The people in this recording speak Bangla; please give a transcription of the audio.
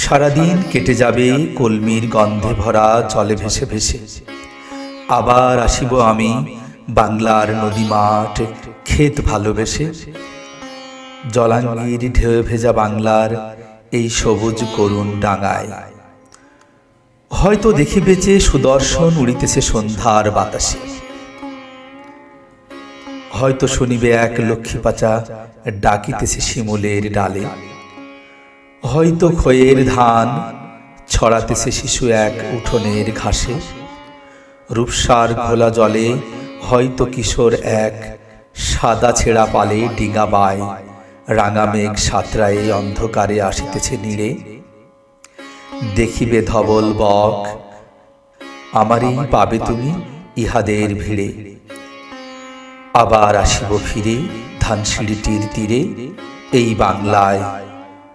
সারাদিন কেটে যাবে কলমির গন্ধে ভরা, জলে ভেসে ভেসে। আবার আসিব আমি বাংলার নদী মাঠ, ক্ষেত ভালোবেসে। জলাঙ্গির ঢেউ ভেজা বাংলার এই সবুজ করুণ ডাঙায়। হয়তো দেখি বেচে সুদর্শন উড়িতেছে সন্ধ্যার বাতাসে। হয়তো শুনিবে এক লক্ষ্মী পাচা ডাকিতেছে শিমুলের ডালে। হয়তো খয়ের ধান, ছড়াতেছে শিশু এক উঠোনের ঘাসে। রূপসার ঘোলা জলে হয়তো কিশোর এক সাদা ছেঁড়া পালে ডিঙা বায়। রাঙা মেঘ সাঁতরায়ে অন্ধকারে আসিতেছে নীড়ে। দেখিবে ধবল বক, আমারই পাবে তুমি ইহাদের ভিড়ে। আবার আসিব ফিরে ধানসিঁড়িটির তীরে, এই বাংলায়